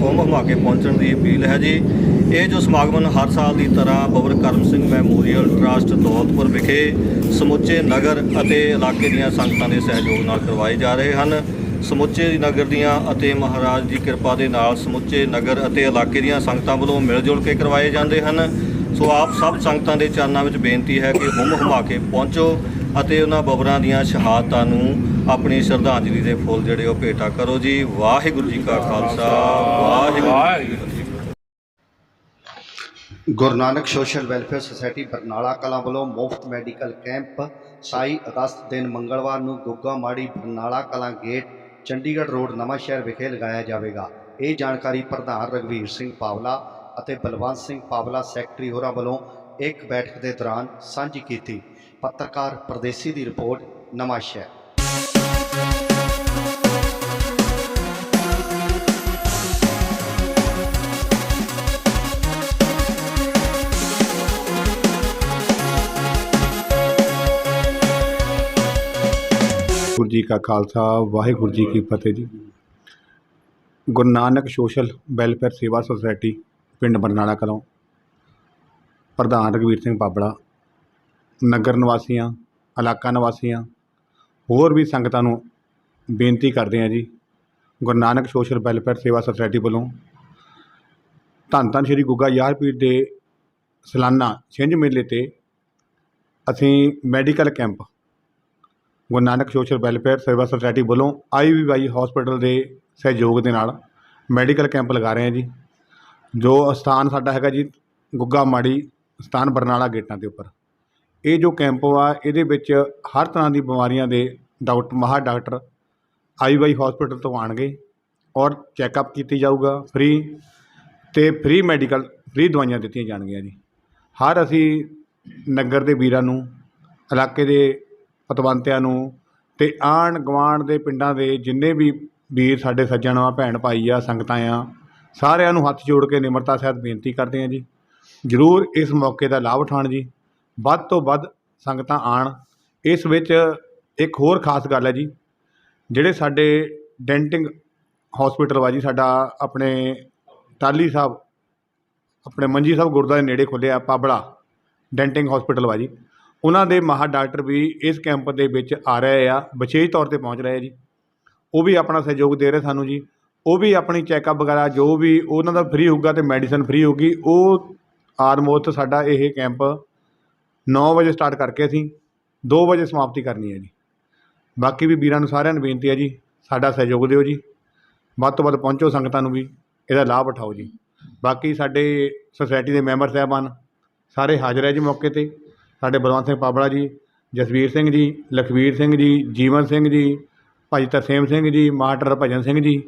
ਹੁੰਮ ਹੁਮਾ ਕੇ ਪਹੁੰਚਣ ਦੀ ਅਪੀਲ ਹੈ ਜੀ। ਇਹ ਜੋ ਸਮਾਗਮ ਹਰ ਸਾਲ ਦੀ ਤਰ੍ਹਾਂ ਬਬਰ ਕਰਮ ਸਿੰਘ ਮੈਮੋਰੀਅਲ ਟਰਸਟ ਦੌਲਤਪੁਰ ਵਿਖੇ ਸਮੁੱਚੇ ਨਗਰ ਅਤੇ ਇਲਾਕੇ ਦੀਆਂ ਸੰਗਤਾਂ ਦੇ ਸਹਿਯੋਗ ਨਾਲ ਕਰਵਾਏ ਜਾ ਰਹੇ ਹਨ। ਸਮੁੱਚੇ ਨਗਰ ਦੀਆਂ ਅਤੇ ਮਹਾਰਾਜ ਦੀ ਕਿਰਪਾ ਦੇ ਨਾਲ ਸਮੁੱਚੇ ਨਗਰ ਅਤੇ ਇਲਾਕੇ ਦੀਆਂ ਸੰਗਤਾਂ ਵੱਲੋਂ ਮਿਲ ਜੁਲ ਕੇ ਕਰਵਾਏ ਜਾਂਦੇ ਹਨ। ਸੋ ਆਪ ਸਭ ਸੰਗਤਾਂ ਦੇ ਚਰਨਾਂ ਵਿੱਚ ਬੇਨਤੀ ਹੈ ਕਿ ਹੁਮ ਹੁਮਾ ਕੇ ਪਹੁੰਚੋ ਅਤੇ ਉਹਨਾਂ ਬਬਰਾਂ ਦੀਆਂ ਸ਼ਹਾਦਤਾਂ ਨੂੰ ਆਪਣੀ ਸ਼ਰਧਾਂਜਲੀ ਦੇ ਫੁੱਲ ਜਿਹੜੇ ਉਹ ਭੇਟਾ ਕਰੋ ਜੀ। ਵਾਹਿਗੁਰੂ ਜੀ ਕਾ ਖਾਲਸਾ ਵਾਹਿਗੁਰੂ ਜੀ ਕੀ ਫਤਿਹ Guru Nanak social welfare society Barnala Kalan ਵੱਲੋਂ ਮੁਫਤ ਮੈਡੀਕਲ ਕੈਂਪ 27 ਅਗਸਤ ਦਿਨ ਮੰਗਲਵਾਰ ਨੂੰ ਗੁੱਗਾ ਮਾੜੀ ਬਰਨਾਲਾ ਕਲਾਂ ਗੇਟ, ਚੰਡੀਗੜ੍ਹ ਰੋਡ ਨਵਾਂ ਸ਼ਹਿਰ ਵਿਖੇ ਲਗਾਇਆ ਜਾਵੇਗਾ। ਇਹ ਜਾਣਕਾਰੀ ਪ੍ਰਧਾਨ ਰਗਵੀਰ ਸਿੰਘ ਪਾਵਲਾ ਅਤੇ ਬਲਵੰਤ ਸਿੰਘ ਪਾਵਲਾ ਸੈਕਟਰੀ ਹੋਰਾਂ ਵੱਲੋਂ ਇੱਕ ਬੈਠਕ ਦੇ ਦੌਰਾਨ ਸਾਂਝੀ ਕੀਤੀ। ਪੱਤਰਕਾਰ ਪਰਦੇਸੀ ਦੀ ਰਿਪੋਰਟ ਨਵਾਂ ਸ਼ਹਿਰ ਵਾਹਿਗੁਰੂ ਜੀ ਕਾ ਖਾਲਸਾ, ਵਾਹਿਗੁਰੂ ਜੀ ਕੀ ਫਤਿਹ ਜੀ। ਗੁਰੂ ਨਾਨਕ ਸੋਸ਼ਲ ਵੈਲਫੇਅਰ ਸੇਵਾ ਸੁਸਾਇਟੀ ਪਿੰਡ ਬਰਨਾਲਾ ਕਲੋਂ ਪ੍ਰਧਾਨ ਰਘਵੀਰ ਸਿੰਘ ਬਾਬੜਾ, ਨਗਰ ਨਿਵਾਸੀਆਂ, ਇਲਾਕਾ ਨਿਵਾਸੀਆਂ, ਹੋਰ ਵੀ ਸੰਗਤਾਂ ਨੂੰ ਬੇਨਤੀ ਕਰਦੇ ਹਾਂ ਜੀ, ਗੁਰੂ ਨਾਨਕ ਸੋਸ਼ਲ ਵੈਲਫੇਅਰ ਸੇਵਾ ਸੁਸਾਇਟੀ ਵੱਲੋਂ ਧੰਨ ਧੰਨ ਸ਼੍ਰੀ ਗੁੱਗਾ ਯਾਰਪੀਰ ਦੇ ਸਾਲਾਨਾ ਛਿੰਝ ਮੇਲੇ ਤੇ ਅਸੀਂ medical camp Guru Nanak social welfare Seva society ਵੱਲੋਂ ਆਈਵੀਵਾਈ ਹਸਪੀਟਲ ਦੇ ਸਹਿਯੋਗ ਦੇ ਨਾਲ ਮੈਡੀਕਲ ਕੈਂਪ ਲਗਾ ਰਹੇ ਹਾਂ ਜੀ। ਜੋ ਸਥਾਨ ਸਾਡਾ ਹੈਗਾ ਜੀ, ਗੁੱਗਾ ਮਾੜੀ ਸਥਾਨ ਬਰਨਾਲਾ ਗੇਟਾਂ ਦੇ ਉੱਪਰ। ਇਹ ਜੋ ਕੈਂਪ ਆ ਇਹਦੇ ਵਿੱਚ ਹਰ ਤਰ੍ਹਾਂ ਦੀ ਬਿਮਾਰੀਆਂ ਦੇ ਡਾਕਟਰ ਮਾਹਰ ਡਾਕਟਰ ਆਈਵਾਈ ਹਸਪੀਟਲ ਤੋਂ ਆਣਗੇ ਔਰ ਚੈੱਕਅਪ ਕੀਤੀ ਜਾਊਗਾ ਫ੍ਰੀ ਤੇ ਫ੍ਰੀ ਮੈਡੀਕਲ, ਫ੍ਰੀ ਦਵਾਈਆਂ ਦਿੱਤੀਆਂ ਜਾਣਗੀਆਂ ਜੀ। ਹਰ ਅਸੀਂ ਨਗਰ ਦੇ ਵੀਰਾਂ ਨੂੰ, ਇਲਾਕੇ ਦੇ ਪਤਵੰਤਿਆਂ ਨੂੰ ਅਤੇ ਆਂਢ ਗੁਆਂਢ ਦੇ ਪਿੰਡਾਂ ਦੇ ਜਿੰਨੇ ਵੀ ਵੀਰ ਸਾਡੇ ਸੱਜਣ ਆ, ਭੈਣ ਭਾਈ ਆ, ਸੰਗਤਾਂ ਆ, ਸਾਰਿਆਂ ਨੂੰ ਹੱਥ ਜੋੜ ਕੇ ਨਿਮਰਤਾ ਸਹਿਤ ਬੇਨਤੀ ਕਰਦੇ ਹਾਂ ਜੀ। ਜ਼ਰੂਰ ਇਸ ਮੌਕੇ ਦਾ ਲਾਭ ਉਠਾਉਣ ਜੀ। ਵੱਧ ਤੋਂ ਵੱਧ ਸੰਗਤਾਂ ਆਣ। ਇਸ ਵਿੱਚ ਇੱਕ ਹੋਰ ਖਾਸ ਗੱਲ ਹੈ ਜੀ, ਜਿਹੜੇ ਸਾਡੇ ਡੈਂਟਿੰਗ ਹਸਪੀਟਲ ਵਾ ਜੀ, ਸਾਡਾ ਆਪਣੇ ਟਾਲੀ ਸਾਹਿਬ, ਆਪਣੇ ਮੰਜੀ ਸਾਹਿਬ ਗੁਰਦੁਆਰੇ ਨੇੜੇ ਖੁੱਲ੍ਹਿਆ ਪਾਬੜਾ ਡੈਂਟਿੰਗ ਹਸਪੀਟਲ ਵਾ ਜੀ। ਉਹਨਾਂ ਦੇ ਮਾਹਰ ਡਾਕਟਰ ਵੀ ਇਸ ਕੈਂਪ ਦੇ ਵਿੱਚ ਆ ਰਹੇ ਆ, ਵਿਸ਼ੇਸ਼ ਤੌਰ ਤੇ ਪਹੁੰਚ ਰਹੇ ਜੀ। ਉਹ ਵੀ ਆਪਣਾ ਸਹਿਯੋਗ ਦੇ ਰਹੇ ਸਾਨੂੰ ਜੀ। ਉਹ ਵੀ ਆਪਣੀ ਚੈੱਕਅਪ ਵਗੈਰਾ ਜੋ ਵੀ ਉਹਨਾਂ ਦਾ ਫ੍ਰੀ ਹੋਊਗਾ ਤੇ ਮੈਡੀਸਨ ਫ੍ਰੀ ਹੋਊਗੀ, ਉਹ ਆਲਮੋਸਟ ਸਾਡਾ ਇਹ ਕੈਂਪ 9 ਵਜੇ ਸਟਾਰਟ ਕਰਕੇ ਅਸੀਂ 2 ਵਜੇ ਸਮਾਪਤੀ ਕਰਨੀ ਹੈ ਜੀ। ਬਾਕੀ ਵੀ ਵੀਰਾਂ ਨੂੰ ਸਾਰਿਆਂ ਨੂੰ ਬੇਨਤੀ ਹੈ ਜੀ, ਸਾਡਾ ਸਹਿਯੋਗ ਦਿਓ ਜੀ। ਵੱਧ ਤੋਂ ਵੱਧ ਪਹੁੰਚੋ ਸੰਗਤਾਂ ਨੂੰ ਵੀ, ਇਹਦਾ ਲਾਭ ਉਠਾਓ ਜੀ। ਬਾਕੀ ਸਾਡੇ ਸੁਸਾਇਟੀ ਦੇ ਮੈਂਬਰ ਸਾਹਿਬਾਨ, ਸਾਰੇ ਹਾਜ਼ਰ ਹੈ ਜੀ ਮੌਕੇ ਤੇ। ਸਾਡੇ ਬਲਵੰਤ ਸਿੰਘ ਪਾਬੜਾ ਜੀ, ਜਸਵੀਰ ਸਿੰਘ ਜੀ, ਲਖਵੀਰ ਸਿੰਘ ਜੀ, ਜੀਵਨ ਸਿੰਘ ਜੀ ਭਾਈ ਤਰਸੇਮ ਸਿੰਘ ਜੀ, ਮਾਸਟਰ ਭਜਨ ਸਿੰਘ ਜੀ।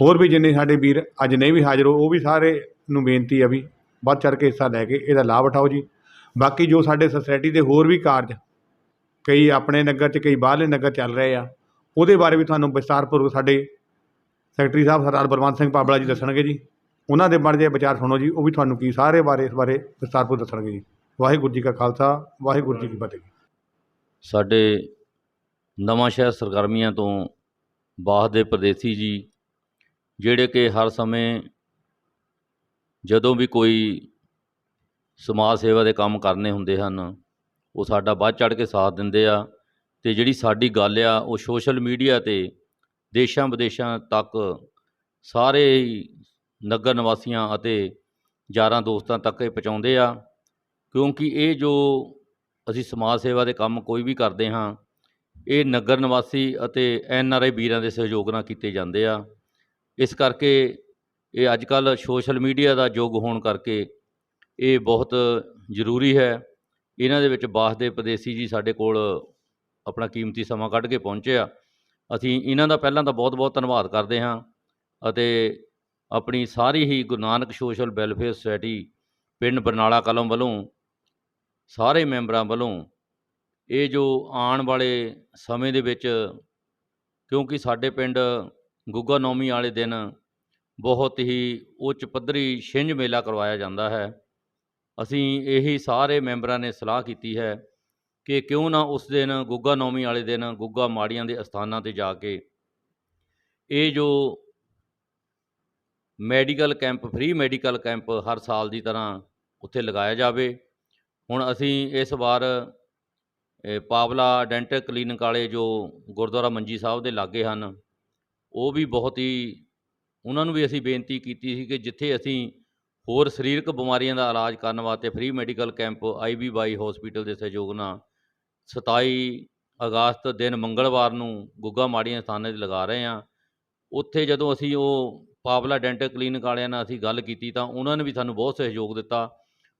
ਹੋਰ ਵੀ ਜਿੰਨੇ ਸਾਡੇ ਵੀਰ ਅੱਜ ਨਹੀਂ ਵੀ ਹਾਜ਼ਰ ਹੋ, ਉਹ ਵੀ ਸਾਰੇ ਨੂੰ ਬੇਨਤੀ ਆ ਵੀ ਵੱਧ ਚੜ੍ਹ ਕੇ ਹਿੱਸਾ ਲੈ ਕੇ ਇਹਦਾ ਲਾਭ ਉਠਾਓ ਜੀ। ਬਾਕੀ ਜੋ ਸਾਡੇ ਸੁਸਾਇਟੀ ਦੇ ਹੋਰ ਵੀ ਕਾਰਜ, ਕਈ ਆਪਣੇ ਨਗਰ 'ਚ, ਕਈ ਬਾਹਰਲੇ ਨਗਰ ਚੱਲ ਰਹੇ ਆ, ਉਹਦੇ ਬਾਰੇ ਵੀ ਤੁਹਾਨੂੰ ਵਿਸਤਾਰਪੂਰਵਕ ਸਾਡੇ ਸੈਕਟਰੀ ਸਾਹਿਬ ਸਰਦਾਰ ਬਲਵੰਤ ਸਿੰਘ ਪਾਬੜਾ ਜੀ ਦੱਸਣਗੇ ਜੀ। ਉਹਨਾਂ ਦੇ ਬਾਰੇ ਜੇ ਵਿਚਾਰ ਸੁਣੋ ਜੀ, ਉਹ ਵੀ ਤੁਹਾਨੂੰ ਕੀ ਸਾਰੇ ਬਾਰੇ, ਇਸ ਬਾਰੇ ਵਿਸਤਾਰਪੂਰਵਕ ਦੱਸਣਗੇ ਜੀ। ਵਾਹਿਗੁਰੂ ਜੀ ਕਾ ਖਾਲਸਾ, ਵਾਹਿਗੁਰੂ ਜੀ ਕੀ ਫਤਿਹ। ਸਾਡੇ ਨਵਾਂ ਸ਼ਹਿਰ ਸਰਗਰਮੀਆਂ ਤੋਂ ਬਾਹ ਦੇ ਪ੍ਰਦੇਸੀ ਜੀ, ਜਿਹੜੇ ਕਿ ਹਰ ਸਮੇਂ ਜਦੋਂ ਵੀ ਕੋਈ ਸਮਾਜ ਸੇਵਾ ਦੇ ਕੰਮ ਕਰਨੇ ਹੁੰਦੇ ਹਨ, ਉਹ ਸਾਡਾ ਵੱਧ ਚੜ੍ਹ ਕੇ ਸਾਥ ਦਿੰਦੇ ਆ ਅਤੇ ਜਿਹੜੀ ਸਾਡੀ ਗੱਲ ਆ, ਉਹ ਸੋਸ਼ਲ ਮੀਡੀਆ 'ਤੇ ਦੇਸ਼ਾਂ ਵਿਦੇਸ਼ਾਂ ਤੱਕ ਸਾਰੇ ਹੀ ਨਗਰ ਨਿਵਾਸੀਆਂ ਅਤੇ ਯਾਰਾਂ ਦੋਸਤਾਂ ਤੱਕ ਇਹ ਪਹੁੰਚਾਉਂਦੇ ਆ। ਕਿਉਂਕਿ ਇਹ ਜੋ ਅਸੀਂ ਸਮਾਜ ਸੇਵਾ ਦੇ ਕੰਮ ਕੋਈ ਵੀ ਕਰਦੇ ਹਾਂ, ਇਹ ਨਗਰ ਨਿਵਾਸੀ ਅਤੇ ਐਨ ਆਰ ਆਈ ਵੀਰਾਂ ਦੇ ਸਹਿਯੋਗ ਨਾਲ ਕੀਤੇ ਜਾਂਦੇ ਆ। ਇਸ ਕਰਕੇ ਇਹ ਅੱਜ ਕੱਲ੍ਹ ਸੋਸ਼ਲ ਮੀਡੀਆ ਦਾ ਯੁੱਗ ਹੋਣ ਕਰਕੇ ਇਹ ਬਹੁਤ ਜ਼ਰੂਰੀ ਹੈ। ਇਹਨਾਂ ਦੇ ਵਿੱਚ ਬਾਸ ਦੇ ਪਰਦੇਸੀ ਜੀ ਸਾਡੇ ਕੋਲ ਆਪਣਾ ਕੀਮਤੀ ਸਮਾਂ ਕੱਢ ਕੇ ਪਹੁੰਚੇ ਆ। ਅਸੀਂ ਇਹਨਾਂ ਦਾ ਪਹਿਲਾਂ ਤਾਂ ਬਹੁਤ ਬਹੁਤ ਧੰਨਵਾਦ ਕਰਦੇ ਹਾਂ ਅਤੇ ਆਪਣੀ ਸਾਰੀ ਹੀ Guru Nanak social welfare society ਪਿੰਡ ਬਰਨਾਲਾ ਕਲਮ ਵੱਲੋਂ ਸਾਰੇ ਮੈਂਬਰਾਂ ਵੱਲੋਂ ਇਹ ਜੋ ਆਉਣ ਵਾਲੇ ਸਮੇਂ ਦੇ ਵਿੱਚ, ਕਿਉਂਕਿ ਸਾਡੇ ਪਿੰਡ ਗੁੱਗਾ ਨੌਮੀ ਵਾਲੇ ਦਿਨ ਬਹੁਤ ਹੀ ਉੱਚ ਪੱਧਰੀ ਛਿੰਝ ਮੇਲਾ ਕਰਵਾਇਆ ਜਾਂਦਾ ਹੈ। ਅਸੀਂ ਇਹੀ ਸਾਰੇ ਮੈਂਬਰਾਂ ਨੇ ਸਲਾਹ ਕੀਤੀ ਹੈ ਕਿ ਕਿਉਂ ਨਾ ਉਸ ਦਿਨ ਗੁੱਗਾ ਨੌਮੀ ਵਾਲੇ ਦਿਨ ਗੁੱਗਾ ਮਾੜੀਆਂ ਦੇ ਅਸਥਾਨਾਂ ਤੇ ਜਾ ਕੇ ਇਹ ਜੋ medical camp, free medical camp ਹਰ ਸਾਲ ਦੀ ਤਰ੍ਹਾਂ ਉੱਥੇ ਲਗਾਇਆ ਜਾਵੇ। ਹੁਣ ਅਸੀਂ ਇਸ ਵਾਰ ਪਾਵਲਾ ਡੈਂਟਲ ਕਲੀਨਿਕ ਵਾਲੇ ਜੋ ਗੁਰਦੁਆਰਾ ਮੰਜੀ ਸਾਹਿਬ ਦੇ ਲਾਗੇ ਹਨ, ਉਹ ਵੀ ਬਹੁਤ ਹੀ, ਉਹਨਾਂ ਨੂੰ ਵੀ ਅਸੀਂ ਬੇਨਤੀ ਕੀਤੀ ਸੀ ਕਿ ਜਿੱਥੇ ਅਸੀਂ ਹੋਰ ਸਰੀਰਕ ਬਿਮਾਰੀਆਂ ਦਾ ਇਲਾਜ ਕਰਨ ਵਾਸਤੇ free medical camp IVY hospital ਦੇ ਸਹਿਯੋਗ ਨਾਲ 27 ਅਗਸਤ ਦਿਨ ਮੰਗਲਵਾਰ ਨੂੰ ਗੁੱਗਾ ਮਾੜੀਆਂ ਸਥਾਨਾਂ 'ਤੇ ਲਗਾ ਰਹੇ ਹਾਂ। ਉੱਥੇ ਜਦੋਂ ਅਸੀਂ ਉਹ ਪਾਵਲਾ ਡੈਂਟਲ ਕਲੀਨਿਕ ਵਾਲਿਆਂ ਨਾਲ ਅਸੀਂ ਗੱਲ ਕੀਤੀ ਤਾਂ ਉਹਨਾਂ ਨੇ ਵੀ ਸਾਨੂੰ ਬਹੁਤ ਸਹਿਯੋਗ ਦਿੱਤਾ।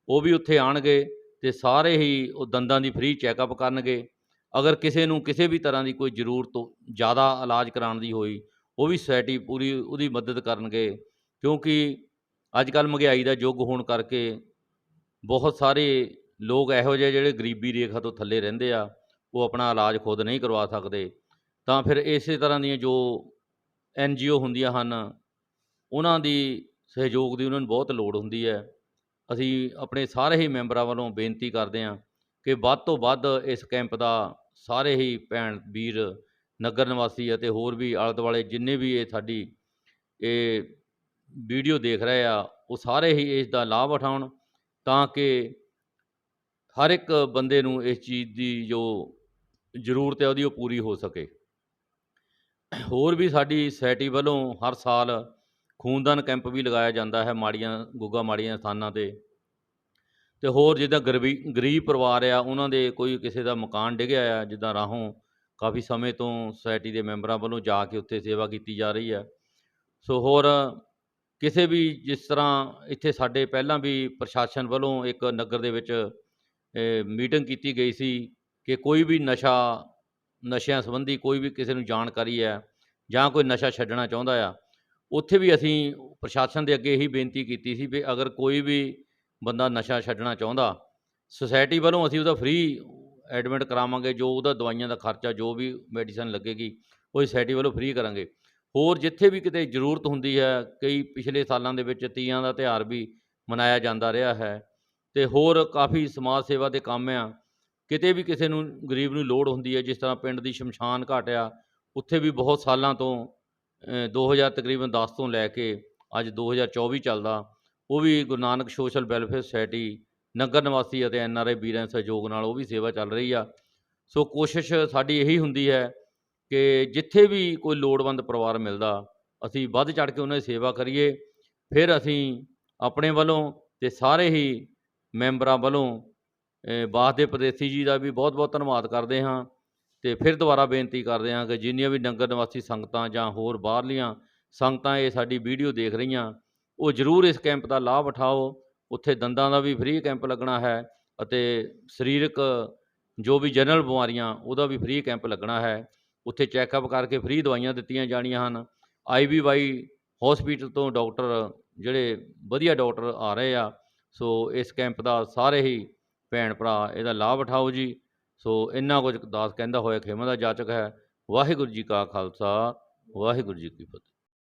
ਉਹ ਵੀ ਉੱਥੇ ਆਣਗੇ ਤੇ ਸਾਰੇ ਹੀ ਉਹ ਦੰਦਾਂ ਦੀ ਫ੍ਰੀ ਚੈੱਕਅਪ ਕਰਨਗੇ। ਅਗਰ ਕਿਸੇ ਨੂੰ ਕਿਸੇ ਵੀ ਤਰ੍ਹਾਂ ਦੀ ਕੋਈ ਜ਼ਰੂਰਤ ਜ਼ਿਆਦਾ ਇਲਾਜ ਕਰਾਉਣ ਦੀ ਹੋਈ, ਉਹ ਵੀ ਸੋਸਾਇਟੀ ਪੂਰੀ ਉਹਦੀ ਮਦਦ ਕਰਨਗੇ। ਕਿਉਂਕਿ ਅੱਜ ਕੱਲ੍ਹ ਮਹਿੰਗਾਈ ਦਾ ਯੁੱਗ ਹੋਣ ਕਰਕੇ ਬਹੁਤ ਸਾਰੇ ਲੋਕ ਇਹੋ ਜਿਹੇ ਜਿਹੜੇ ਗਰੀਬੀ ਰੇਖਾ ਤੋਂ ਥੱਲੇ ਰਹਿੰਦੇ ਆ, ਉਹ ਆਪਣਾ ਇਲਾਜ ਖੁਦ ਨਹੀਂ ਕਰਵਾ ਸਕਦੇ। ਤਾਂ ਫਿਰ ਇਸੇ ਤਰ੍ਹਾਂ ਦੀਆਂ ਜੋ ਐਨ ਜੀ ਓ ਹੁੰਦੀਆਂ ਹਨ, ਉਹਨਾਂ ਦੀ ਸਹਿਯੋਗ ਦੀ ਉਹਨਾਂ ਨੂੰ ਬਹੁਤ ਲੋੜ ਹੁੰਦੀ ਹੈ। ਅਸੀਂ ਆਪਣੇ ਸਾਰੇ ਹੀ ਮੈਂਬਰਾਂ ਵੱਲੋਂ ਬੇਨਤੀ ਕਰਦੇ ਹਾਂ ਕਿ ਵੱਧ ਤੋਂ ਵੱਧ ਇਸ ਕੈਂਪ ਦਾ ਸਾਰੇ ਹੀ ਭੈਣ ਵੀਰ, ਨਗਰ ਨਿਵਾਸੀ ਅਤੇ ਹੋਰ ਵੀ ਆਲੇ ਦੁਆਲੇ ਜਿੰਨੇ ਵੀ ਇਹ ਸਾਡੀ ਇਹ ਵੀਡੀਓ ਦੇਖ ਰਹੇ ਆ, ਉਹ ਸਾਰੇ ਹੀ ਇਸ ਦਾ ਲਾਭ ਉਠਾਉਣ ਤਾਂ ਕਿ ਹਰ ਇੱਕ ਬੰਦੇ ਨੂੰ ਇਸ ਚੀਜ਼ ਦੀ ਜੋ ਜ਼ਰੂਰਤ ਹੈ ਉਹਦੀ ਉਹ ਪੂਰੀ ਹੋ ਸਕੇ। ਹੋਰ ਵੀ ਸਾਡੀ ਸੋਸਾਇਟੀ ਵੱਲੋਂ ਹਰ ਸਾਲ ਖੂਨਦਾਨ ਕੈਂਪ ਵੀ ਲਗਾਇਆ ਜਾਂਦਾ ਹੈ ਮਾੜੀਆਂ, ਗੁੱਗਾ ਮਾੜੀਆਂ ਸਥਾਨਾਂ ਤੇ। ਤੇ ਹੋਰ ਜਿੱਦਾਂ ਗਰੀਬੀ, ਗਰੀਬ ਪਰਿਵਾਰ ਆ, ਉਹਨਾਂ ਦੇ ਕੋਈ ਕਿਸੇ ਦਾ ਮਕਾਨ ਡਿੱਗਿਆ ਆ, ਜਿੱਦਾਂ ਰਾਹੋਂ ਕਾਫੀ ਸਮੇਂ ਤੋਂ ਸੁਸਾਇਟੀ ਦੇ ਮੈਂਬਰਾਂ ਵੱਲੋਂ ਜਾ ਕੇ ਉੱਥੇ ਸੇਵਾ ਕੀਤੀ ਜਾ ਰਹੀ ਹੈ ਸੋ ਹੋਰ ਕਿਸੇ ਵੀ ਜਿਸ ਤਰ੍ਹਾਂ ਇੱਥੇ ਸਾਡੇ ਪਹਿਲਾਂ ਵੀ ਪ੍ਰਸ਼ਾਸਨ ਵੱਲੋਂ ਇੱਕ ਨਗਰ ਦੇ ਵਿੱਚ ਮੀਟਿੰਗ ਕੀਤੀ ਗਈ ਸੀ ਕਿ ਕੋਈ ਵੀ ਨਸ਼ਾ, ਨਸ਼ਿਆਂ ਸੰਬੰਧੀ ਕੋਈ ਵੀ ਕਿਸੇ ਨੂੰ ਜਾਣਕਾਰੀ ਹੈ ਜਾਂ ਕੋਈ ਨਸ਼ਾ ਛੱਡਣਾ ਚਾਹੁੰਦਾ ਆ ਉੱਥੇ ਵੀ ਅਸੀਂ ਪ੍ਰਸ਼ਾਸਨ ਦੇ ਅੱਗੇ ਇਹੀ ਬੇਨਤੀ ਕੀਤੀ ਸੀ ਵੀ ਅਗਰ ਕੋਈ ਵੀ ਬੰਦਾ ਨਸ਼ਾ ਛੱਡਣਾ ਚਾਹੁੰਦਾ ਸੁਸਾਇਟੀ ਵੱਲੋਂ ਅਸੀਂ ਉਹਦਾ ਫ੍ਰੀ ਐਡਮਿਟ ਕਰਾਵਾਂਗੇ, ਜੋ ਉਹਦਾ ਦਵਾਈਆਂ ਦਾ ਖਰਚਾ, ਜੋ ਵੀ ਮੈਡੀਸਨ ਲੱਗੇਗੀ, ਉਹ ਸੁਸਾਇਟੀ ਵੱਲੋਂ ਫ੍ਰੀ ਕਰਾਂਗੇ। ਹੋਰ ਜਿੱਥੇ ਵੀ ਕਿਤੇ ਜ਼ਰੂਰਤ ਹੁੰਦੀ ਹੈ, ਕਈ ਪਿਛਲੇ ਸਾਲਾਂ ਦੇ ਵਿੱਚ ਤੀਆਂ ਦਾ ਤਿਉਹਾਰ ਵੀ ਮਨਾਇਆ ਜਾਂਦਾ ਰਿਹਾ ਹੈ ਤੇ ਹੋਰ ਕਾਫੀ ਸਮਾਜ ਸੇਵਾ ਦੇ ਕੰਮ ਆ। ਕਿਤੇ ਵੀ ਕਿਸੇ ਨੂੰ ਗਰੀਬ ਨੂੰ ਲੋੜ ਹੁੰਦੀ ਹੈ, ਜਿਸ ਤਰ੍ਹਾਂ ਪਿੰਡ ਦੀ ਸ਼ਮਸ਼ਾਨ ਘਾਟ ਆ, ਉੱਥੇ ਵੀ ਬਹੁਤ ਸਾਲਾਂ ਤੋਂ 2000 ਤਕਰੀਬਨ 10 ਤੋਂ ਲੈ ਕੇ ਅੱਜ 2024 ਚੱਲਦਾ ਉਹ ਵੀ Guru Nanak social welfare society ਨਗਰ ਨਿਵਾਸੀ ਅਤੇ ਐਨ ਆਰ ਆਈ ਵੀਰਾਂ ਸਹਿਯੋਗ ਨਾਲ ਉਹ ਵੀ ਸੇਵਾ ਚੱਲ ਰਹੀ ਆ। ਸੋ ਕੋਸ਼ਿਸ਼ ਸਾਡੀ ਇਹੀ ਹੁੰਦੀ ਹੈ ਕਿ ਜਿੱਥੇ ਵੀ ਕੋਈ ਲੋੜਵੰਦ ਪਰਿਵਾਰ ਮਿਲਦਾ ਅਸੀਂ ਵੱਧ ਚੜ ਕੇ ਉਹਨਾਂ ਦੀ ਸੇਵਾ ਕਰੀਏ ਫਿਰ ਅਸੀਂ ਆਪਣੇ ਵੱਲੋਂ ਤੇ ਸਾਰੇ ਹੀ ਮੈਂਬਰਾਂ ਵੱਲੋਂ ਅ, ਬਾਸ ਦੇ ਪ੍ਰਦੇਸੀ ਜੀ ਦਾ ਵੀ ਬਹੁਤ ਬਹੁਤ ਧੰਨਵਾਦ ਕਰਦੇ ਹਾਂ। ਤੇ ਫਿਰ ਦੁਬਾਰਾ ਬੇਨਤੀ ਕਰਦੇ ਹਾਂ ਕਿ ਜਿੰਨੀਆਂ ਵੀ ਨਗਰ ਨਿਵਾਸੀ ਸੰਗਤਾਂ ਜਾਂ ਹੋਰ ਬਾਹਰਲੀਆਂ ਸੰਗਤਾਂ ਇਹ ਸਾਡੀ ਵੀਡੀਓ ਦੇਖ ਰਹੀਆਂ, ਉਹ ਜ਼ਰੂਰ ਇਸ ਕੈਂਪ ਦਾ ਲਾਭ ਉਠਾਓ। ਉੱਥੇ ਦੰਦਾਂ ਦਾ ਵੀ ਫ੍ਰੀ ਕੈਂਪ ਲੱਗਣਾ ਹੈ ਅਤੇ ਸਰੀਰਕ ਜੋ ਵੀ ਜਨਰਲ ਬਿਮਾਰੀਆਂ, ਉਹਦਾ ਵੀ ਫ੍ਰੀ ਕੈਂਪ ਲੱਗਣਾ ਹੈ। ਉੱਥੇ ਚੈੱਕਅਪ ਕਰਕੇ ਫ੍ਰੀ ਦਵਾਈਆਂ ਦਿੱਤੀਆਂ ਜਾਣੀਆਂ ਹਨ। ਆਈਬੀਵਾਈ ਹਸਪੀਟਲ ਤੋਂ ਡਾਕਟਰ ਜਿਹੜੇ ਵਧੀਆ ਡਾਕਟਰ ਆ ਰਹੇ ਆ, ਸੋ ਇਸ ਕੈਂਪ ਦਾ ਸਾਰੇ ਹੀ ਭੈਣ ਭਰਾ ਇਹਦਾ ਲਾਭ ਉਠਾਓ ਜੀ। ਸੋ ਇੰਨਾ ਕੁਝ ਦਾਸ ਕਹਿੰਦਾ ਹੋਇਆ ਖਿਮਾ ਦਾ ਜਾਚਕ ਹੈ, ਵਾਹਿਗੁਰੂ ਜੀ ਕਾ ਖਾਲਸਾ, ਵਾਹਿਗੁਰੂ ਜੀ ਕੀ ਫਤਿਹ।